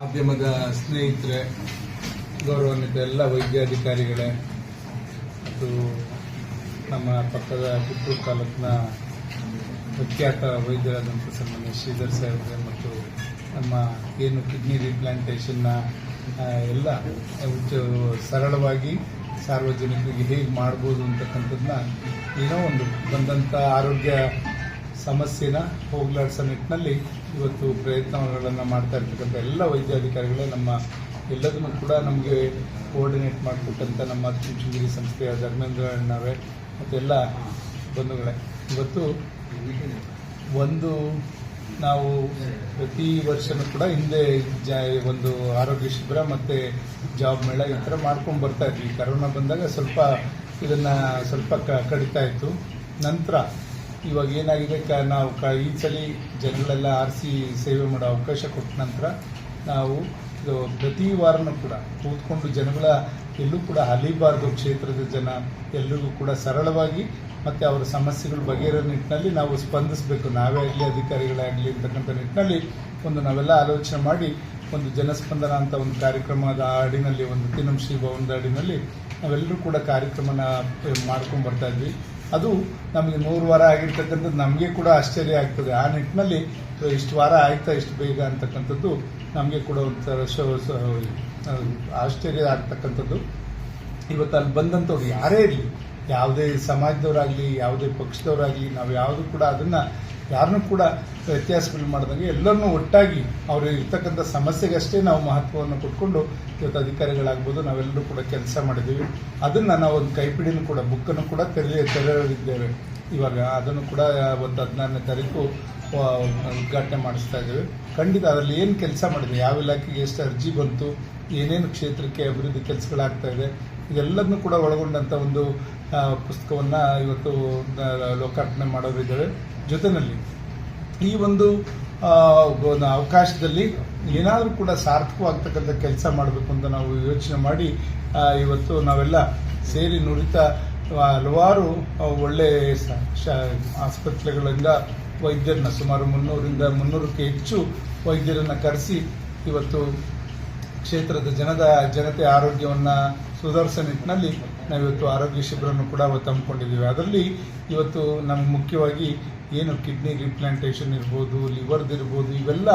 ಮಾಧ್ಯಮದ ಸ್ನೇಹಿತರೆ, ಗೌರವಾನ್ವಿತ ಎಲ್ಲ ವೈದ್ಯಾಧಿಕಾರಿಗಳೇ, ಮತ್ತು ನಮ್ಮ ಪಕ್ಕದ ಪುತ್ತೂರು ತಾಲೂಕಿನ ಪ್ರಖ್ಯಾತ ವೈದ್ಯರಾದಂಥ ಸನ್ಮಾನ್ಯ ಶ್ರೀಧರ್ ಸಾಹೇಬ್ರೆ ಮತ್ತು ನಮ್ಮ ಏನು ಕಿಡ್ನಿ ರಿಪ್ಲಾಂಟೇಷನ್ನ ಎಲ್ಲ ಸರಳವಾಗಿ ಸಾರ್ವಜನಿಕರಿಗೆ ಹೇಗೆ ಮಾಡ್ಬೋದು ಅಂತಕ್ಕಂಥದ್ದನ್ನ ಏನೋ ಒಂದು ಬಂದಂಥ ಆರೋಗ್ಯ ಸಮಸ್ಯೆನ ಹೋಗ್ಲಾಡಿಸೋ ನಿಟ್ಟಿನಲ್ಲಿ ಇವತ್ತು ಪ್ರಯತ್ನಗಳನ್ನು ಮಾಡ್ತಾ ಇರ್ತಕ್ಕಂಥ ಎಲ್ಲ ವೈದ್ಯಾಧಿಕಾರಿಗಳೇ ನಮ್ಮ ಎಲ್ಲದನ್ನು ಕೂಡ ನಮಗೆ ಕೋಆರ್ಡಿನೇಟ್ ಮಾಡಿಕೊಟ್ಟಂಥ ನಮ್ಮ ಚುಂಚನಗಿರಿ ಸಂಸ್ಥೆಯ ಧರ್ಮೇಂದ್ರ ಅಣ್ಣವೇ ಮತ್ತು ಎಲ್ಲ ಬಂಧುಗಳೇ. ಇವತ್ತು ಒಂದು ನಾವು ಪ್ರತಿ ವರ್ಷನೂ ಕೂಡ ಹಿಂದೆ ಜ ಒಂದು ಆರೋಗ್ಯ ಶಿಬಿರ ಮತ್ತು ಜಾಬ್ ಮೇಳ ಈ ಥರ ಮಾಡ್ಕೊಂಡು ಬರ್ತಾ ಇದ್ವಿ. ಕರೋನಾ ಬಂದಾಗ ಸ್ವಲ್ಪ ಇದನ್ನು ಸ್ವಲ್ಪ ಕಡಿತಾ ಇತ್ತು. ನಂತರ ಇವಾಗ ಏನಾಗಿದೆ? ನಾವು ಈ ಸಲ ಜನಗಳೆಲ್ಲ ಆರಿಸಿ ಸೇವೆ ಮಾಡೋ ಅವಕಾಶ ಕೊಟ್ಟ ನಂತರ ನಾವು ಪ್ರತಿ ವಾರನೂ ಕೂಡ ಕೂತ್ಕೊಂಡು ಜನಗಳ ಎಲ್ಲೂ ಕೂಡ ಅಲಿಬಾರ್ದು ಕ್ಷೇತ್ರದ ಜನ ಎಲ್ಲರಿಗೂ ಕೂಡ ಸರಳವಾಗಿ ಮತ್ತು ಅವರ ಸಮಸ್ಯೆಗಳು ಬಗೆಹರೋ ನಿಟ್ಟಿನಲ್ಲಿ ನಾವು ಸ್ಪಂದಿಸಬೇಕು. ನಾವೇ ಆಗಲಿ, ಅಧಿಕಾರಿಗಳಾಗಲಿ ಅಂತಕ್ಕಂಥ ನಿಟ್ಟಿನಲ್ಲಿ ಒಂದು ನಾವೆಲ್ಲ ಆಲೋಚನೆ ಮಾಡಿ ಒಂದು ಜನಸ್ಪಂದನ ಅಂತ ಒಂದು ಕಾರ್ಯಕ್ರಮದ ಅಡಿನಲ್ಲಿ ಒಂದು ತಿನ್ನಂಶ್ರೀ ಭವನದ ಅಡಿನಲ್ಲಿ ನಾವೆಲ್ಲರೂ ಕೂಡ ಕಾರ್ಯಕ್ರಮನ ಮಾಡ್ಕೊಂಡು ಬರ್ತಾ ಇದ್ವಿ. ಅದು ನಮಗೆ ನೂರು ವಾರ ಆಗಿರ್ತಕ್ಕಂಥದ್ದು ನಮಗೆ ಕೂಡ ಆಶ್ಚರ್ಯ ಆಗ್ತದೆ. ಆ ನಿಟ್ಟಿನಲ್ಲಿ ಇಷ್ಟು ವಾರ ಆಯ್ತಾ, ಇಷ್ಟು ಬೇಗ ಅಂತಕ್ಕಂಥದ್ದು ನಮಗೆ ಕೂಡ ಒಂಥರ ಆಶ್ಚರ್ಯ ಆಗ್ತಕ್ಕಂಥದ್ದು. ಇವತ್ತು ಅಲ್ಲಿ ಬಂದಂಥವ್ರು ಯಾರೇ ಇರಲಿ, ಯಾವುದೇ ಸಮಾಜದವರಾಗಲಿ, ಯಾವುದೇ ಪಕ್ಷದವರಾಗಲಿ, ನಾವು ಯಾವುದು ಕೂಡ ಅದನ್ನು ಯಾರನ್ನೂ ಕೂಡ ವ್ಯತ್ಯಾಸಗಳು ಮಾಡಿದಂಗೆ ಎಲ್ಲರನ್ನೂ ಒಟ್ಟಾಗಿ ಅವರು ಇರ್ತಕ್ಕಂಥ ಸಮಸ್ಯೆಗಷ್ಟೇ ನಾವು ಮಹತ್ವವನ್ನು ಕೊಟ್ಕೊಂಡು ಇವತ್ತು ಅಧಿಕಾರಿಗಳಾಗ್ಬೋದು, ನಾವೆಲ್ಲರೂ ಕೂಡ ಕೆಲಸ ಮಾಡಿದ್ದೀವಿ. ಅದನ್ನು ನಾವು ಒಂದು ಕೈಪಿಡಿನೂ ಕೂಡ, ಬುಕ್ಕನ್ನು ಕೂಡ ತೆರೆ ತೆರೆದಿದ್ದೇವೆ. ಇವಾಗ ಅದನ್ನು ಕೂಡ ಒಂದು ಹದಿನಾರನೇ ತಾರೀಕು ಉದ್ಘಾಟನೆ ಮಾಡಿಸ್ತಾ ಇದ್ದೇವೆ. ಖಂಡಿತ ಅದರಲ್ಲಿ ಏನು ಕೆಲಸ ಮಾಡಿದೆ ಯಾವ ಇಲಾಖೆಗೆ ಎಷ್ಟು ಅರ್ಜಿ ಬಂತು, ಏನೇನು ಕ್ಷೇತ್ರಕ್ಕೆ ಅಭಿವೃದ್ಧಿ ಕೆಲಸಗಳಾಗ್ತಾ ಇದೆ, ಇದೆಲ್ಲದನ್ನು ಕೂಡ ಒಳಗೊಂಡಂಥ ಒಂದು ಪುಸ್ತಕವನ್ನು ಇವತ್ತು ಲೋಕಾರ್ಪಣೆ ಮಾಡೋರಿದ್ದೇವೆ. ಜೊತೆಯಲ್ಲಿ ಈ ಒಂದು ಅವಕಾಶದಲ್ಲಿ ಏನಾದರೂ ಕೂಡ ಸಾರ್ಥಕವಾಗ್ತಕ್ಕಂಥ ಕೆಲಸ ಮಾಡಬೇಕು ಅಂತ ನಾವು ಯೋಚನೆ ಮಾಡಿ ಇವತ್ತು ನಾವೆಲ್ಲ ಸೇರಿ ನುರಿತ ಹಲವಾರು ಒಳ್ಳೆ ಆಸ್ಪತ್ರೆಗಳಿಂದ ವೈದ್ಯರನ್ನ ಸುಮಾರು ಮುನ್ನೂರಿಂದ ಮುನ್ನೂರಕ್ಕೆ ಹೆಚ್ಚು ವೈದ್ಯರನ್ನ ಕರೆಸಿ ಇವತ್ತು ಕ್ಷೇತ್ರದ ಜನದ, ಜನತೆ ಆರೋಗ್ಯವನ್ನ ಸುಧಾರಿಸೋ ನಿಟ್ಟಿನಲ್ಲಿ ನಾವಿವತ್ತು ಆರೋಗ್ಯ ಶಿಬಿರನ್ನು ಕೂಡ ಅವತ್ತು ಅದರಲ್ಲಿ ಇವತ್ತು ನಮ್ಗೆ ಮುಖ್ಯವಾಗಿ ಏನು ಕಿಡ್ನಿ ರಿಪ್ಲಾಂಟೇಷನ್ ಇರ್ಬೋದು ಲಿವರ್ದು ಇರ್ಬೋದು, ಇವೆಲ್ಲ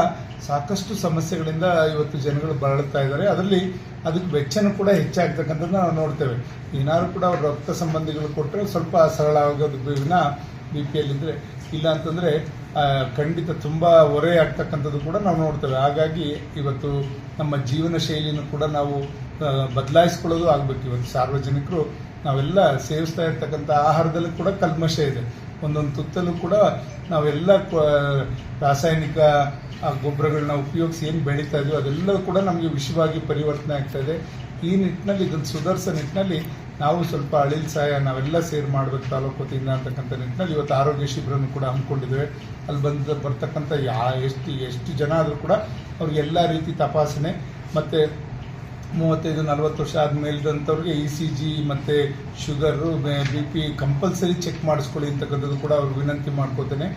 ಸಾಕಷ್ಟು ಸಮಸ್ಯೆಗಳಿಂದ ಇವತ್ತು ಜನಗಳು ಬಳಲ್ತಾ ಇದ್ದಾರೆ. ಅದರಲ್ಲಿ ಅದಕ್ಕೆ ವೆಚ್ಚನೂ ಕೂಡ ಹೆಚ್ಚಾಗ್ತಕ್ಕಂಥದ್ದು ನಾವು ನೋಡ್ತೇವೆ. ಏನಾದ್ರು ಕೂಡ ಅವ್ರ ರಕ್ತ ಸಂಬಂಧಿಗಳು ಕೊಟ್ಟರೆ ಸ್ವಲ್ಪ ಸರಳ ಆಗೋದು. ವಿನ ಬಿ ಪಿ ಎಲ್ ಇದ್ದರೆ ಇಲ್ಲ ಅಂತಂದ್ರೆ ಖಂಡಿತ ತುಂಬಾ ಹೊರೆ ಆಗ್ತಕ್ಕಂಥದ್ದು ಕೂಡ ನಾವು ನೋಡ್ತೇವೆ. ಹಾಗಾಗಿ ಇವತ್ತು ನಮ್ಮ ಜೀವನ ಶೈಲಿಯನ್ನು ಕೂಡ ನಾವು ಬದಲಾಯಿಸ್ಕೊಳ್ಳೋದು ಆಗ್ಬೇಕು. ಇವತ್ತು ಸಾರ್ವಜನಿಕರು ನಾವೆಲ್ಲ ಸೇವಿಸ್ತಾ ಇರ್ತಕ್ಕಂಥ ಆಹಾರದಲ್ಲಿ ಕೂಡ ಕಲ್ಮಶ ಇದೆ. ಒಂದೊಂದು ತುತ್ತಲ್ಲೂ ಕೂಡ ನಾವೆಲ್ಲ ರಾಸಾಯನಿಕ ಗೊಬ್ಬರಗಳನ್ನ ಉಪಯೋಗಿಸಿ ಏನು ಬೆಳೀತಾ ಇದೆಯೋ ಅದೆಲ್ಲವೂ ಕೂಡ ನಮಗೆ ವಿಷವಾಗಿ ಪರಿವರ್ತನೆ ಆಗ್ತಾ ಇದೆ. ಈ ನಿಟ್ಟಿನಲ್ಲಿ ಇದನ್ನು ಸುಧಾರಿಸೋ ನಿಟ್ಟಿನಲ್ಲಿ ನಾವು ಸ್ವಲ್ಪ ಅಳಿಲ್ ಸಹಾಯ ನಾವೆಲ್ಲ ಸೇರ್ ಮಾಡಬೇಕು ತಾಲೂಕು ವತಿಯಿಂದ ಅಂತಕ್ಕಂಥ ನಿಟ್ಟಿನಲ್ಲಿ ಇವತ್ತು ಆರೋಗ್ಯ ಶಿಬಿರವನ್ನು ಕೂಡ ಹಮ್ಮಿಕೊಂಡಿದ್ದೇವೆ. ಅಲ್ಲಿ ಬಂದ, ಬರ್ತಕ್ಕಂಥ ಯಾ, ಎಷ್ಟು ಎಷ್ಟು ಜನ ಆದರೂ ಕೂಡ ಅವ್ರಿಗೆ ಎಲ್ಲ ರೀತಿ ತಪಾಸಣೆ ಮತ್ತು ಮೂವತ್ತೈದು, ನಲವತ್ತು ವರ್ಷ ಆದ ಮೇಲ್ದಂಥವ್ರಿಗೆ ಇ ಸಿ ಜಿ ಮತ್ತು sugar B P compulsory check ಮಾಡಿಸ್ಕೊಳ್ಳಿ ಅಂತಕ್ಕಂಥದ್ದು ಕೂಡ ಅವ್ರಿಗೆ ವಿನಂತಿ ಮಾಡ್ಕೋತೇನೆ.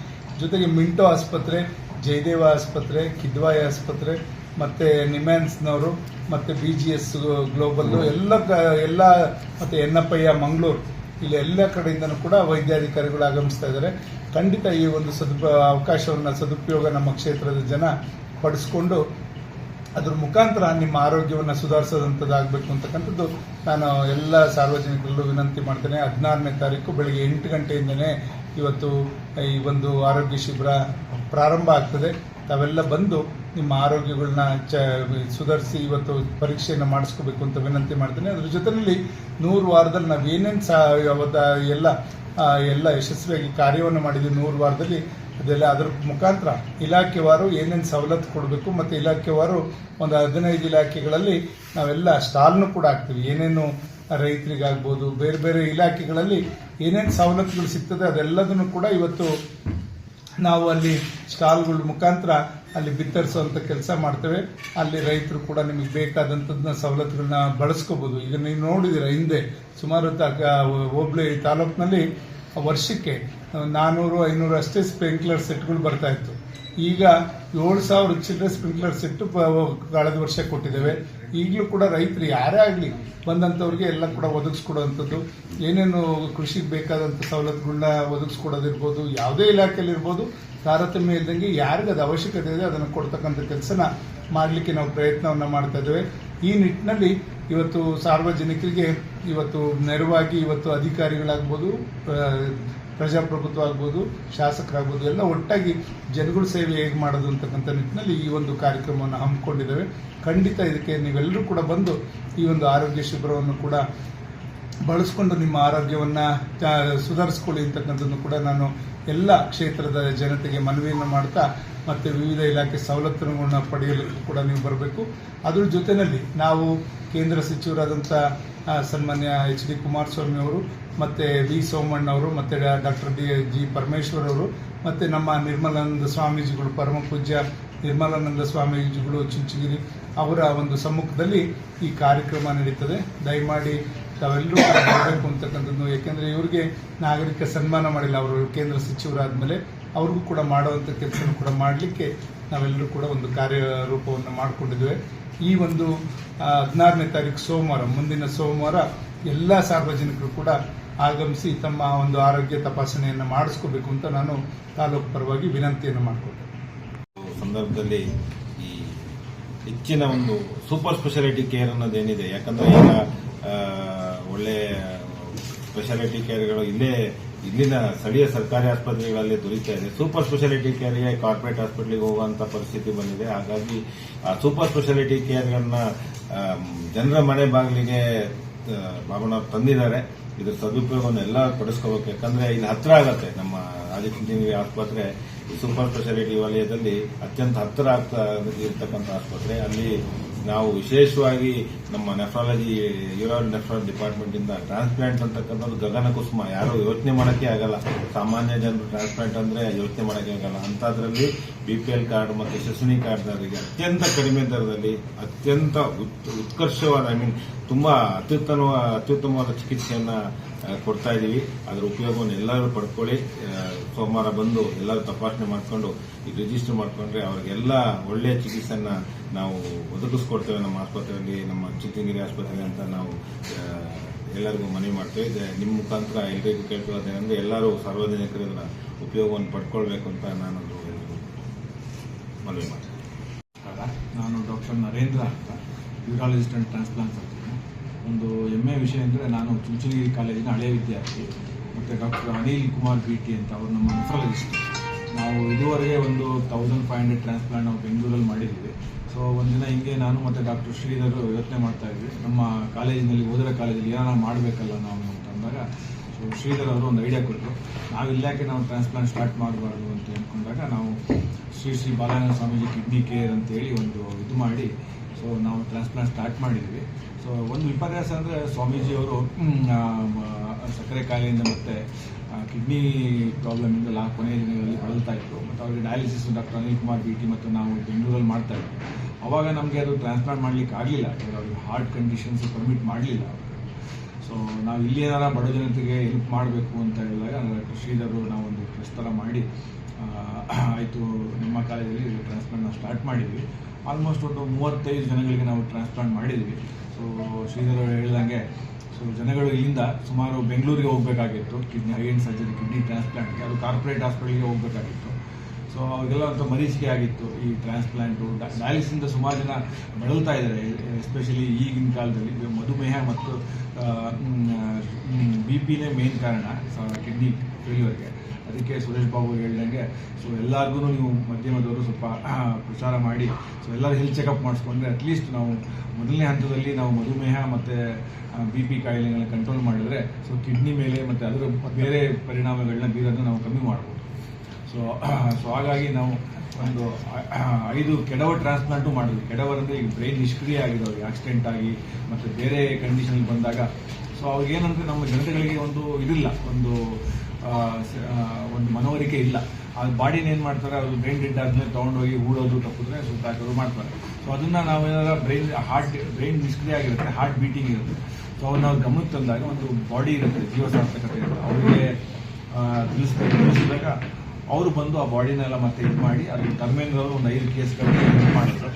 ಜೊತೆಗೆ ಮಿಂಟೋ ಆಸ್ಪತ್ರೆ, ಜಯದೇವ ಆಸ್ಪತ್ರೆ, ಕಿದ್ವಾಯಿ ಆಸ್ಪತ್ರೆ ಮತ್ತು ನಿಮ್ಯಾನ್ಸ್ನವರು, ಮತ್ತು ಬಿ ಜಿ ಎಸ್ ಗ್ಲೋಬಲ್ಲು ಎಲ್ಲ ಎಲ್ಲ ಮತ್ತು ಎನ್ನಪ್ಪಯ್ಯ ಮಂಗಳೂರು, ಇಲ್ಲಿ ಎಲ್ಲ ಕಡೆಯಿಂದನೂ ಕೂಡ ವೈದ್ಯಾಧಿಕಾರಿಗಳು ಆಗಮಿಸ್ತಾ ಇದ್ದಾರೆ. ಖಂಡಿತ ಈ ಒಂದು ಸದುಪ, ಅವಕಾಶವನ್ನು, ಸದುಪಯೋಗ ನಮ್ಮ ಕ್ಷೇತ್ರದ ಜನ ಪಡಿಸ್ಕೊಂಡು ಅದ್ರ ಮುಖಾಂತರ ನಿಮ್ಮ ಆರೋಗ್ಯವನ್ನು ಸುಧಾರಿಸೋದಂಥದ್ದಾಗಬೇಕು ಅಂತಕ್ಕಂಥದ್ದು ನಾನು ಎಲ್ಲ ಸಾರ್ವಜನಿಕರಲ್ಲೂ ವಿನಂತಿ ಮಾಡ್ತೇನೆ. ಹದಿನಾರನೇ ತಾರೀಕು ಬೆಳಗ್ಗೆ ಎಂಟು ಗಂಟೆಯಿಂದನೇ ಇವತ್ತು ಈ ಒಂದು ಆರೋಗ್ಯ ಶಿಬಿರ ಪ್ರಾರಂಭ ಆಗ್ತದೆ. ತಾವೆಲ್ಲ ಬಂದು ನಿಮ್ಮ ಆರೋಗ್ಯಗಳನ್ನ ಚ, ಸುಧಾರಿಸಿ ಇವತ್ತು ಪರೀಕ್ಷೆಯನ್ನು ಮಾಡಿಸ್ಕೋಬೇಕು ಅಂತ ವಿನಂತಿ ಮಾಡ್ತೇನೆ. ಅದ್ರ ಜೊತೆಯಲ್ಲಿ ನೂರು ವಾರದಲ್ಲಿ ನಾವು ಏನೇನು ಸಹ ಅವತ್ತ ಎಲ್ಲ ಎಲ್ಲ ಯಶಸ್ವಿಯಾಗಿ ಕಾರ್ಯವನ್ನು ಮಾಡಿದ್ವಿ ನೂರು ವಾರದಲ್ಲಿ, ಅದೆಲ್ಲ ಅದ್ರ ಮುಖಾಂತರ ಇಲಾಖೆವಾರು ಏನೇನು ಸವಲತ್ತು ಕೊಡಬೇಕು ಮತ್ತು ಇಲಾಖೆವಾರು ಒಂದು ಹದಿನೈದು ಇಲಾಖೆಗಳಲ್ಲಿ ನಾವೆಲ್ಲ ಸ್ಟಾಲ್ನು ಕೂಡ ಹಾಕ್ತೀವಿ. ಏನೇನು ರೈತರಿಗಾಗ್ಬೋದು, ಬೇರೆ ಬೇರೆ ಇಲಾಖೆಗಳಲ್ಲಿ ಏನೇನು ಸವಲತ್ತುಗಳು ಸಿಗ್ತದೆ ಅದೆಲ್ಲದನ್ನು ಕೂಡ ಇವತ್ತು ನಾವು ಅಲ್ಲಿ ಸ್ಟಾಲ್ಗಳ ಮುಖಾಂತರ ಅಲ್ಲಿ ಬಿತ್ತರಿಸುವಂಥ ಕೆಲಸ ಮಾಡ್ತೇವೆ. ಅಲ್ಲಿ ರೈತರು ಕೂಡ ನಿಮಗೆ ಬೇಕಾದಂಥದ್ದನ್ನ ಸವಲತ್ತುಗಳನ್ನ ಬಳಸ್ಕೋಬಹುದು ಈಗ ನೀವು ನೋಡಿದಿರ ಹಿಂದೆ ಸುಮಾರು ಹೋಬಳಿ ತಾಲೂಕಿನಲ್ಲಿ ವರ್ಷಕ್ಕೆ ನಾನೂರು, ಐನೂರು ಅಷ್ಟೇ ಸ್ಪ್ರಿಂಕ್ಲರ್ ಸೆಟ್ಗಳು ಬರ್ತಾ ಇತ್ತು. ಈಗ ಏಳು ಸಾವಿರ ಚಿಲ್ಲರೆ ಸ್ಪ್ರಿಂಕ್ಲರ್ ಸೆಟ್ ಕಳೆದ ವರ್ಷ ಕೊಟ್ಟಿದ್ದೇವೆ. ಈಗಲೂ ಕೂಡ ರೈತರು ಯಾರೇ ಆಗಲಿ ಬಂದಂಥವ್ರಿಗೆ ಎಲ್ಲ ಕೂಡ ಒದಗಿಸ್ಕೊಡುವಂಥದ್ದು ಏನೇನು ಕೃಷಿಗೆ ಬೇಕಾದಂಥ ಸವಲತ್ತುಗಳನ್ನ ಒದಗಿಸ್ಕೊಡೋದಿರ್ಬೋದು, ಯಾವುದೇ ಇಲಾಖೆಯಲ್ಲಿರ್ಬೋದು ತಾರತಮ್ಯ ಇಲ್ದಂಗೆ ಯಾರಿಗೆ ಅದು ಅವಶ್ಯಕತೆ ಇದೆ, ಅದನ್ನು ಕೊಡ್ತಕ್ಕಂಥ ಕೆಲಸನ ಮಾಡಲಿಕ್ಕೆ ನಾವು ಪ್ರಯತ್ನವನ್ನು ಮಾಡ್ತಾ ಇದ್ದೇವೆ. ಈ ನಿಟ್ಟಿನಲ್ಲಿ ಇವತ್ತು ಸಾರ್ವಜನಿಕರಿಗೆ ಇವತ್ತು ನೆರವಾಗಿ ಇವತ್ತು ಅಧಿಕಾರಿಗಳಾಗ್ಬೋದು ಪ್ರಜಾಪ್ರಭುತ್ವ ಆಗ್ಬೋದು ಶಾಸಕರಾಗ್ಬೋದು, ಎಲ್ಲ ಒಟ್ಟಾಗಿ ಜನಗಳ ಸೇವೆ ಹೇಗೆ ಮಾಡೋದು ಅಂತಕ್ಕಂಥ ನಿಟ್ಟಿನಲ್ಲಿ ಈ ಒಂದು ಕಾರ್ಯಕ್ರಮವನ್ನು ಹಮ್ಮಿಕೊಂಡಿದ್ದೇವೆ. ಖಂಡಿತ ಇದಕ್ಕೆ ನೀವೆಲ್ಲರೂ ಕೂಡ ಬಂದು ಈ ಒಂದು ಆರೋಗ್ಯ ಶಿಬಿರವನ್ನು ಕೂಡ ಬಳಸ್ಕೊಂಡು ನಿಮ್ಮ ಆರೋಗ್ಯವನ್ನು ಸುಧಾರಿಸ್ಕೊಳ್ಳಿ ಅಂತಕ್ಕಂಥದ್ದು ಕೂಡ ನಾನು ಎಲ್ಲ ಕ್ಷೇತ್ರದ ಜನತೆಗೆ ಮನವಿಯನ್ನು ಮಾಡ್ತಾ ಮತ್ತೆ ವಿವಿಧ ಇಲಾಖೆ ಸವಲತ್ತುಗಳನ್ನ ಪಡೆಯಲು ಕೂಡ ನೀವು ಬರಬೇಕು. ಅದ್ರ ಜೊತೆಯಲ್ಲಿ ನಾವು ಕೇಂದ್ರ ಸಚಿವರಾದಂಥ ಸನ್ಮಾನ್ಯ ಎಚ್ ಡಿ ಕುಮಾರಸ್ವಾಮಿ ಅವರು ಮತ್ತೆ ವಿ ಸೋಮಣ್ಣ ಅವರು ಮತ್ತೆ ಡಾಕ್ಟರ್ ಡಿ, ಜಿ ಪರಮೇಶ್ವರ್ ಅವರು ಮತ್ತೆ ನಮ್ಮ ನಿರ್ಮಲಾನಂದ ಸ್ವಾಮೀಜಿಗಳು, ಪರಮ ಪೂಜ್ಯ ನಿರ್ಮಲಾನಂದ ಸ್ವಾಮೀಜಿಗಳು, ಚುಂಚಗಿರಿ ಅವರ ಒಂದು ಸಮ್ಮುಖದಲ್ಲಿ ಈ ಕಾರ್ಯಕ್ರಮ ನಡೀತದೆ. ದಯಮಾಡಿ ತಾವೆಲ್ಲರೂ ಮಾಡಬೇಕು ಅಂತಕ್ಕಂಥದ್ದು. ಯಾಕೆಂದ್ರೆ ಇವರಿಗೆ ನಾಗರಿಕ ಸನ್ಮಾನ ಮಾಡಿಲ್ಲ ಅವರು ಕೇಂದ್ರ ಸಚಿವರಾದ್ಮೇಲೆ. ಅವ್ರಿಗೂ ಕೂಡ ಮಾಡುವಂಥ ಕೆಲಸ ಕೂಡ ಮಾಡಲಿಕ್ಕೆ ನಾವೆಲ್ಲರೂ ಕೂಡ ಒಂದು ಕಾರ್ಯರೂಪವನ್ನು ಮಾಡಿಕೊಂಡಿದ್ದೇವೆ. ಈ ಒಂದು ಹದಿನಾರನೇ ತಾರೀಕು ಸೋಮವಾರ, ಮುಂದಿನ ಸೋಮವಾರ ಎಲ್ಲ ಸಾರ್ವಜನಿಕರು ಕೂಡ ಆಗಮಿಸಿ ತಮ್ಮ ಒಂದು ಆರೋಗ್ಯ ತಪಾಸಣೆಯನ್ನು ಮಾಡಿಸ್ಕೋಬೇಕು ಅಂತ ನಾನು ತಾಲೂಕು ಪರವಾಗಿ ವಿನಂತಿಯನ್ನು ಮಾಡಿಕೊಂಡೆ ಸಂದರ್ಭದಲ್ಲಿ ಈ ಹೆಚ್ಚಿನ ಒಂದು ಸೂಪರ್ ಸ್ಪೆಷಾಲಿಟಿ ಕೇರ್ ಅನ್ನೋದೇನಿದೆ? ಯಾಕಂದ್ರೆ ಈಗ ಒಳ್ಳೆ ಸ್ಪೆಷಾಲಿಟಿ ಕೇರ್ಗಳು ಇಲ್ಲೇ, ಇಲ್ಲಿನ ಸ್ಥಳೀಯ ಸರ್ಕಾರಿ ಆಸ್ಪತ್ರೆಗಳಲ್ಲಿ ದೊರೀತಾ ಇದೆ. ಸೂಪರ್ ಸ್ಪೆಷಾಲಿಟಿ ಕೇರ್ಗೆ ಕಾರ್ಪೊರೇಟ್ ಹಾಸ್ಪಿಟಲ್ಗೆ ಹೋಗುವಂತ ಪರಿಸ್ಥಿತಿ ಬಂದಿದೆ. ಹಾಗಾಗಿ ಆ ಸೂಪರ್ ಸ್ಪೆಷಾಲಿಟಿ ಕೇರ್ಗಳನ್ನ ಜನರ ಮನೆ ಬಾಗಿಲಿಗೆ ಬಾಬಣ್ಣವ್ರು ತಂದಿದ್ದಾರೆ. ಇದ್ರ ಸದುಪಯೋಗವನ್ನು ಎಲ್ಲ ಪಡಿಸ್ಕೋಬೇಕು. ಯಾಕಂದ್ರೆ ಇಲ್ಲಿ ಹತ್ರ ಆಗತ್ತೆ ನಮ್ಮ ರಾಜಕೀಯ ಆಸ್ಪತ್ರೆ. ಸೂಪರ್ ಸ್ಪೆಷಾಲಿಟಿ ವಲಯದಲ್ಲಿ ಅತ್ಯಂತ ಹತ್ತಿರ ಆಗ್ತಾ ಇರತಕ್ಕಂಥ ಆಸ್ಪತ್ರೆ. ಅಲ್ಲಿ ನಾವು ವಿಶೇಷವಾಗಿ ನಮ್ಮ ನೆಫ್ರಾಲಜಿ ಯೂರೋ ನೆಫ್ರಾಲಜಿ ಡಿಪಾರ್ಟ್ಮೆಂಟ್ ಇಂದ ಟ್ರಾನ್ಸ್ಪ್ಲಾಂಟ್ ಅಂತಕ್ಕಂಥದ್ದು ಗಗನ ಕುಸುಮ. ಯಾರು ಯೋಚನೆ ಮಾಡಕ್ಕೆ ಆಗಲ್ಲ. ಸಾಮಾನ್ಯ ಜನರು ಟ್ರಾನ್ಸ್ಪ್ಲಾಂಟ್ ಅಂದ್ರೆ ಯೋಚನೆ ಮಾಡಕ್ಕೆ ಆಗಲ್ಲ. ಅಂತದ್ರಲ್ಲಿ ಬಿ ಪಿ ಎಲ್ ಕಾರ್ಡ್ ಮತ್ತು ಕಾರ್ಡ್ ಕಾರ್ಡ್ನವರಿಗೆ ಅತ್ಯಂತ ಕಡಿಮೆ ದರದಲ್ಲಿ ಅತ್ಯಂತ ಉತ್- ಉತ್ಕರ್ಷವಾದ ಐ ಮೀನ್ ತುಂಬಾ ಅತ್ಯುತ್ತಮ, ಅತ್ಯುತ್ತಮವಾದ ಚಿಕಿತ್ಸೆಯನ್ನ ಕೊಡ್ತಾ ಇದೀವಿ. ಅದರ ಉಪಯೋಗವನ್ನು ಎಲ್ಲರೂ ಪಡ್ಕೊಳ್ಳಿ. ಸೋಮವಾರ ಬಂದು ಎಲ್ಲರೂ ತಪಾಸಣೆ ಮಾಡಿಕೊಂಡು ಈಗ ರಿಜಿಸ್ಟರ್ ಮಾಡಿಕೊಂಡ್ರೆ ಅವರಿಗೆಲ್ಲ ಒಳ್ಳೆಯ ಚಿಕಿತ್ಸೆಯನ್ನು ನಾವು ಒದಗಿಸ್ಕೊಡ್ತೇವೆ ನಮ್ಮ ಆಸ್ಪತ್ರೆಯಲ್ಲಿ, ನಮ್ಮ ಚಿಕ್ಕಂಗಿರಿ ಆಸ್ಪತ್ರೆ ಅಂತ ನಾವು ಎಲ್ಲರಿಗೂ ಮನವಿ ಮಾಡ್ತೇವೆ. ಇದು ನಿಮ್ಮ ಮುಖಾಂತರ ಎಲ್ಲರಿಗೂ ಕೇಳ್ಕೊಳ್ಳೋದೇನೆಂದ್ರೆ ಎಲ್ಲರೂ ಸಾರ್ವಜನಿಕರು ಇದರ ಉಪಯೋಗವನ್ನು ಪಡ್ಕೊಳ್ಬೇಕು ಅಂತ ನಾನು ಎಲ್ರಿಗೂ ಮನವಿ ಮಾಡ್ತೇನೆ. ನಾನು ಡಾಕ್ಟರ್ ನರೇಂದ್ರ ಅಂತ, ಯೂರಾಲಜಿಸ್ಟ್ ಅಂಡ್ ಟ್ರಾನ್ಸ್ಪ್ಲಾಂಟ್ ಒಂದು ಹೆಮ್ಮೆ ವಿಷಯ ಅಂದರೆ ನಾನು ಚುಂಚನಗಿರಿ ಕಾಲೇಜಿನ ಹಳೆಯ ವಿದ್ಯಾರ್ಥಿ. ಮತ್ತು ಡಾಕ್ಟರ್ ಅನಿಲ್ ಕುಮಾರ್ ಬಿ ಅಂತ ಅವರು ನಮ್ಮ ನೆಫ್ರಾಲಜಿಸ್ಟ್ ನಾವು ಇದುವರೆಗೆ ಒಂದು ತೌಸಂಡ್ ಫೈವ್ ಹಂಡ್ರೆಡ್ ಟ್ರಾನ್ಸ್ಪ್ಲಾಂಟ್ ನಾವು ಬೆಂಗಳೂರಲ್ಲಿ ಮಾಡಿದ್ದೀವಿ ಸೊ ಒಂದಿನ ಹಿಂಗೆ ನಾನು ಮತ್ತು ಡಾಕ್ಟರ್ ಶ್ರೀಧರ್ ಯೋಚನೆ ಮಾಡ್ತಾ ಇದ್ವಿ. ನಮ್ಮ ಕಾಲೇಜಿನಲ್ಲಿ, ಓದಿರೋ ಕಾಲೇಜಲ್ಲಿ ಏನಾರ ಮಾಡಬೇಕಲ್ಲ ನಾವು ಅಂತ ಅಂದಾಗ ಸೊ ಶ್ರೀಧರ್ ಅವರು ಒಂದು ಐಡಿಯಾ ಕೊಟ್ಟರು ನಾವು ಇಲ್ಲಾಕೆ ನಾವು ಟ್ರಾನ್ಸ್ಪ್ಲಾಂಟ್ ಸ್ಟಾರ್ಟ್ ಮಾಡಬಾರ್ದು ಅಂತ ಅಂದ್ಕೊಂಡಾಗ ನಾವು ಶ್ರೀ ಶ್ರೀ ಬಾಲಾನಂದ ಸ್ವಾಮೀಜಿ ಕಿಡ್ನಿ ಕೇರ್ ಅಂತೇಳಿ ಒಂದು ಇದು ಮಾಡಿ ಸೊ ನಾವು ಟ್ರಾನ್ಸ್ಪ್ಲಾಂಟ್ ಸ್ಟಾರ್ಟ್ ಮಾಡಿದ್ವಿ. ಸೊ ಒಂದು ವಿಪರ್ಯಾಸ ಅಂದರೆ ಸ್ವಾಮೀಜಿಯವರು ಸಕ್ಕರೆ ಕಾಯಿಲೆಯಿಂದ ಮತ್ತು ಕಿಡ್ನಿ ಪ್ರಾಬ್ಲಮಿಂದ ಲಾ, ಕೊನೆಯ ದಿನಗಳಲ್ಲಿ ಬಳಲ್ತಾ ಇತ್ತು ಮತ್ತು ಅವರಿಗೆ dialysis doctor Anil Kumar B T ಮತ್ತು ನಾವು ಬೆಂಗಳೂರಲ್ಲಿ ಮಾಡ್ತಾ ಇದ್ವಿ. ಅವಾಗ ನಮಗೆ ಅದು ಟ್ರಾನ್ಸ್ಪ್ಲಾಂಟ್ ಮಾಡಲಿಕ್ಕೆ ಆಗಲಿಲ್ಲ. ಯಾಕಂದರೆ ಅವ್ರಿಗೆ ಹಾರ್ಟ್ ಕಂಡೀಷನ್ಸ್ ಪರ್ಮಿಟ್ ಮಾಡಲಿಲ್ಲ ಸೊ ನಾವು ಇಲ್ಲಿ ಏನಾರ ಬಡ ಜನತೆಗೆ ಹೆಲ್ಪ್ ಮಾಡಬೇಕು ಅಂತ ಹೇಳಿದಾಗ ಡಾಕ್ಟರ್ ಶ್ರೀಧರು ನಾವೊಂದು ಟ್ರಸ್ಟ್ ಥರ ಮಾಡಿ ಆಯಿತು, ನಿಮ್ಮ ಕಾಲೇಜಲ್ಲಿ ಟ್ರಾನ್ಸ್ಪ್ಲಾಂಟ್ ನಾವು ಸ್ಟಾರ್ಟ್ ಮಾಡಿದ್ವಿ. ಆಲ್ಮೋಸ್ಟ್ ಒಂದು ಮೂವತ್ತೈದು ಜನಗಳಿಗೆ ನಾವು ಟ್ರಾನ್ಸ್ಪ್ಲಾಂಟ್ ಮಾಡಿದ್ವಿ. ಸೊ ಶ್ರೀಧರ್ ಅವರು ಹೇಳ್ದಂಗೆ ಸೊ ಜನಗಳು ಇಲ್ಲಿಂದ ಸುಮಾರು ಬೆಂಗಳೂರಿಗೆ ಹೋಗಬೇಕಾಗಿತ್ತು. Kidney high end surgery kidney ಟ್ರಾನ್ಸ್ಪ್ಲಾಂಟ್ಗೆ ಅದು ಕಾರ್ಪೊರೇಟ್ ಹಾಸ್ಪಿಟಲ್ಗೆ ಹೋಗಬೇಕಾಗಿತ್ತು. ಸೊ ಅವರಿಗೆಲ್ಲ ಒಂದು ಮರೀಚಿಕೆ ಆಗಿತ್ತು ಈ ಟ್ರಾನ್ಸ್ಪ್ಲಾಂಟು ಡಯಾಲಿಸಿಂದ ಸುಮಾರು ಜನ ಬಳಲ್ತಾ ಇದ್ದಾರೆ ಎಸ್ಪೆಷಲಿ ಈಗಿನ ಕಾಲದಲ್ಲಿ. ಮಧುಮೇಹ ಮತ್ತು ಬಿ ಪಿನೇ ಮೇನ್ ಕಾರಣ ಕಿಡ್ನಿ. ಫೇಲ್ಯೂರ್ಗೆ ಅದಕ್ಕೆ ಸುರೇಶ್ ಬಾಬು ಹೇಳ್ದಂಗೆ ಸೊ ಎಲ್ಲರಿಗೂ ನೀವು ಮಾಧ್ಯಮದವರು ಸ್ವಲ್ಪ ಪ್ರಚಾರ ಮಾಡಿ ಸೊ ಎಲ್ಲರೂ ಹೆಲ್ತ್ ಚೆಕಪ್ ಮಾಡಿಸ್ಕೊಂಡ್ರೆ ಅಟ್ಲೀಸ್ಟ್ ನಾವು ಮೊದಲನೇ ಹಂತದಲ್ಲಿ ನಾವು ಮಧುಮೇಹ ಮತ್ತು ಬಿ ಪಿ ಕಾಯಿಲೆಗಳನ್ನ ಕಂಟ್ರೋಲ್ ಮಾಡಿದ್ರೆ ಸೊ ಕಿಡ್ನಿ ಮೇಲೆ ಮತ್ತು ಅದರ ಬೇರೆ ಪರಿಣಾಮಗಳನ್ನ ಬೀರೋದನ್ನ ನಾವು ಕಮ್ಮಿ ಮಾಡ್ಬೋದು. ಸೊ ಸೊ ಹಾಗಾಗಿ ನಾವು ಒಂದು ಐದು ಕೆಡವ ಟ್ರಾನ್ಸ್ಪ್ಲಾಂಟು ಮಾಡಿದ್ವಿ. ಕೆಡವರ್ ಅಂದರೆ ಈಗ ಬ್ರೈನ್ ನಿಷ್ಕ್ರಿಯ ಆಗಿರೋರಿಗೆ ಆಕ್ಸಿಡೆಂಟ್ ಆಗಿ ಮತ್ತು ಬೇರೆ ಕಂಡೀಷನ್ ಬಂದಾಗ ಸೊ ಅವ್ರಿಗೇನಂದರೆ ನಮ್ಮ ಜನತೆಗಳಿಗೆ ಒಂದು ಇದಿಲ್ಲ, ಒಂದು ಒಂದು ಮನವರಿಕೆ ಇಲ್ಲ. ಆ ಬಾಡಿನ ಏನು ಮಾಡ್ತಾರೆ, ಅದು ಬ್ರೈನ್ ಡೆಡ್ ಆದ್ಮೇಲೆ ತೊಗೊಂಡೋಗಿ ಊಡೋದು ತಪ್ಪಿದ್ರೆ ಸುತ್ತ ಹಾಕೋದು ಮಾಡ್ತಾರೆ. ಸೊ ಅದನ್ನ ನಾವೇನಾರ ಬ್ರೈನ್ ಹಾರ್ಟ್ ಬ್ರೈನ್ ನಿಷ್ಕ್ರಿಯ ಆಗಿರುತ್ತೆ ಹಾರ್ಟ್ ಬೀಟಿಂಗ್ ಇರುತ್ತೆ. ಸೊ ಅವ್ರು ನಾವು ಗಮನಕ್ಕೆ ತಂದಾಗ ಒಂದು ಬಾಡಿ ಇರುತ್ತೆ, ಜೀವ ಸಾರ್ಥಕತೆ ಇರುತ್ತೆ. ಅವರಿಗೆ ತಿಳಿಸಿದಾಗ ಅವರು ಬಂದು ಆ ಬಾಡಿನೆಲ್ಲ ಮತ್ತೆ ಇದು ಮಾಡಿ ಅದು ಧರ್ಮೇಂದ್ರ ಅವರು ಒಂದು ಐದು ಕೇಸ್ಗಳಿಗೆ ಇದು ಮಾಡಿದ್ರು.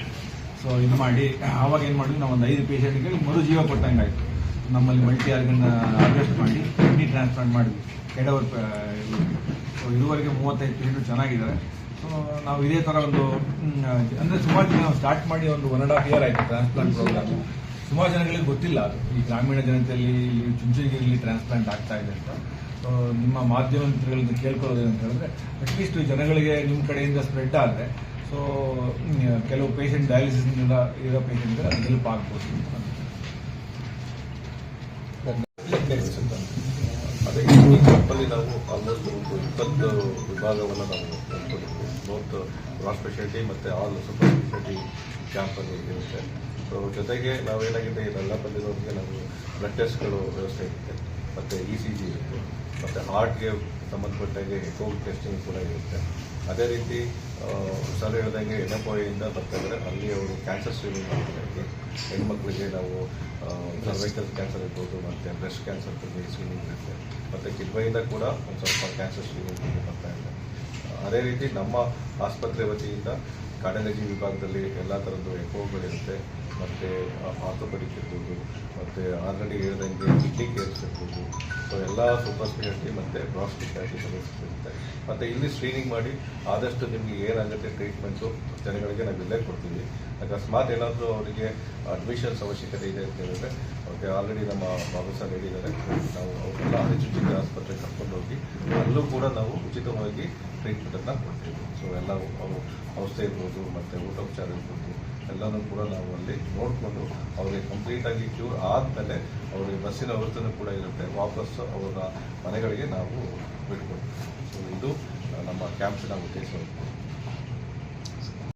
ಸೊ ಇದು ಮಾಡಿ, ಆವಾಗ ಏನು ಮಾಡಿದ್ವಿ, ನಾವು ಒಂದು ಐದು ಪೇಷಂಟ್ಗೆ ಮರುಜೀವ ಕೊಟ್ಟಂಗೆ ಆಯಿತು ನಮ್ಮಲ್ಲಿ ಮಲ್ಟಿ ಆರ್ಗನ್ ಅಡ್ಜಸ್ಟ್ ಮಾಡಿ ಕಿಡ್ನಿ ಟ್ರಾನ್ಸ್ಪ್ಲಾಂಟ್ ಮಾಡಿದ್ವಿ. ಕೆಡವರ್ ಸೊ ಇದುವರೆಗೆ ಮೂವತ್ತೈದು ಪೀಟು ಚೆನ್ನಾಗಿದ್ದಾರೆ. ಸೊ ನಾವು ಇದೇ ಥರ ಒಂದು ಅಂದರೆ ಸುಮಾರು ಜನ ಸ್ಟಾರ್ಟ್ ಮಾಡಿ ಒಂದು ಒನ್ ಆ್ಯಂಡ್ ಹಾಫ್ ಇಯರ್ ಆಯಿತು ಟ್ರಾನ್ಸ್ಪ್ಲಾಂಟ್ ಪ್ರೋಗ್ರಾಮ್ ಸುಮಾರು ಜನಗಳಿಗೆ ಗೊತ್ತಿಲ್ಲ ಅದು ಈ ಗ್ರಾಮೀಣ ಜನತೆಯಲ್ಲಿ ಚುಂಚನಗಿರಿಲಿ ಟ್ರಾನ್ಸ್ಪ್ಲಾಂಟ್ ಆಗ್ತಾ ಇದೆ ಅಂತ. ಸೊ ನಿಮ್ಮ ಮಾಧ್ಯಮಗಳಿಂದ ಕೇಳ್ಕೊಳ್ಳೋದು ಅಂತ ಹೇಳಿದ್ರೆ ಅಟ್ಲೀಸ್ಟ್ ಜನಗಳಿಗೆ ನಿಮ್ಮ ಕಡೆಯಿಂದ ಸ್ಪ್ರೆಡ್ ಆದರೆ ಸೊ ಕೆಲವು ಪೇಷಂಟ್ ಡಯಾಲಿಸಿಸ್ನಿಂದ ಇರೋ ಪೇಷಂಟ್ಗೆ ಅದು ಹೆಲ್ಪ್ ಆಗ್ಬೋದು ಅಂತ ಅದೇ ಈ ಕ್ಯಾಂಪಲ್ಲಿ ನಾವು ಆಲ್ಮೋಸ್ಟ್ ಒಂದು ಇಪ್ಪತ್ತು ವಿಭಾಗವನ್ನು ನಾವು ನೋಡ್ಕೊಂಡಿದ್ವಿ ಬೋತ್ ಕ್ರಾಸ್ ಸ್ಪೆಷಾಲಿಟಿ ಮತ್ತು ಆಲ್ ಸೂಪರ್ ಸ್ಪೆಷಾಲಿಟಿ ಕ್ಯಾಂಪಲ್ಲಿ ಇರುತ್ತೆ. ಸೊ ಜೊತೆಗೆ ನಾವೇನಾಗಿದೆ ಇದೆಲ್ಲ ಬಂದಿರೋರಿಗೆ ನಾವು ಬ್ಲಡ್ ಟೆಸ್ಟ್ಗಳು ವ್ಯವಸ್ಥೆ ಇರುತ್ತೆ. ಮತ್ತು ಇ ಸಿ ಜಿ ಇರುತ್ತೆ. ಮತ್ತು ಹಾರ್ಟ್ಗೆ ಸಂಬಂಧಪಟ್ಟಾಗೆ ಕೋವಿಡ್ ಟೆಸ್ಟಿಂಗ್ ಕೂಡ ಇರುತ್ತೆ. ಅದೇ ರೀತಿ ಸರ್ ಹೇಳ್ದಂಗೆ ಎಡಪೋಯಿಂದ ಎಫ್ ಇಂದ ಬರ್ತಾ ಇದ್ದಾರೆ. ಅಲ್ಲಿ ಅವರು ಕ್ಯಾನ್ಸರ್ ಸ್ಕ್ರೀನಿಂಗ್ ಮಾಡ್ತಾರೆ. ಹೆಣ್ಮಕ್ಳಿಗೆ ನಾವು ಸರ್ವೈಕಲ್ ಕ್ಯಾನ್ಸರ್ ಇರ್ಬೋದು, ಮತ್ತು ಬ್ರೆಸ್ಟ್ ಕ್ಯಾನ್ಸರ್ ಸ್ಕ್ರೀನಿಂಗ್ ಇರುತ್ತೆ ಮತ್ತು ಕಿಡ್ವೈಯಿಂದ ಕೂಡ ಒಂದು ಸ್ವಲ್ಪ ಕ್ಯಾನ್ಸರ್ ಸ್ಕ್ರೀನಿಂಗ್ ಬರ್ತಾ ಇದೆ ಅದೇ ರೀತಿ ನಮ್ಮ ಆಸ್ಪತ್ರೆ ವತಿಯಿಂದ ಕಾರ್ಡಿಯಾಲಜಿ ವಿಭಾಗದಲ್ಲಿ ಎಲ್ಲ ಥರದ್ದು ಎಕೋಗಳಿರುತ್ತೆ ಮತ್ತು ಆರ್ಥೋಪೆಡಿಕ್ ಇರ್ಬೋದು ಮತ್ತು, ಆಲ್ರೆಡಿ ಹೇಳಿದಂಗೆ ಕಿಡ್ನಿ ಕೇರ್ಸ್ ಇರ್ಬೋದು. ಸೊ ಎಲ್ಲ ಸೂಪರ್ ಸ್ಪೆಷಾಲಿಟಿ ಮತ್ತು ಬ್ರಾಸ್ ಸ್ಪೆಷಾಲಿಟಿ ಸರ್ವಿಸಸ್ ಇರುತ್ತೆ. ಮತ್ತು ಇಲ್ಲಿ ಸ್ಕ್ರೀನಿಂಗ್ ಮಾಡಿ ಆದಷ್ಟು ನಿಮಗೆ ಏನಾಗುತ್ತೆ ಟ್ರೀಟ್ಮೆಂಟ್ಸು ಜನಗಳಿಗೆ ನಾವು ಇಲ್ಲೇ ಕೊಡ್ತೀವಿ. ಅಕಸ್ಮಾತ್ ಏನಾದರೂ ಅವರಿಗೆ ಅಡ್ಮಿಷನ್ಸ್ ಅವಶ್ಯಕತೆ ಇದೆ ಅಂತ ಹೇಳಿದ್ರೆ ಅವ್ರಿಗೆ ಆಲ್ರೆಡಿ ನಮ್ಮ ಬಾಬು ಸರ್ ಹೇಳಿದ್ದಾರೆ. ನಾವು ಅವರೆಲ್ಲ ಚಿಕ್ಕ ಆಸ್ಪತ್ರೆಗೆ ಕರ್ಕೊಂಡು ಹೋಗಿ, ಅಲ್ಲೂ ಕೂಡ ನಾವು ಉಚಿತವಾಗಿ ಟ್ರೀಟ್ಮೆಂಟನ್ನು ಕೊಡ್ತೀವಿ. ಸೊ ಎಲ್ಲ ಅವರು ಔಷಧಿ ಇರ್ಬೋದು, ಮತ್ತು ಊಟೋಪಚಾರ ಇರ್ಬೋದು, ಎಲ್ಲನೂ ಕೂಡ ನಾವು ಅಲ್ಲಿ ನೋಡಿಕೊಂಡು ಅವರಿಗೆ ಕಂಪ್ಲೀಟಾಗಿ ಕ್ಯೂರ್ ಆದಮೇಲೆ ಅವರಿಗೆ ಬಸ್ಸಿನ ವ್ಯವಸ್ಥೆನೂ ಕೂಡ ಇರುತ್ತೆ. ವಾಪಸ್ಸು ಅವರ ಮನೆಗಳಿಗೆ ನಾವು ಬಿಟ್ಕೊಡ್ತೀವಿ. ಸೊ ಇದು ನಮ್ಮ ಕ್ಯಾಂಪ್ಸಿನ ಉದ್ದೇಶ.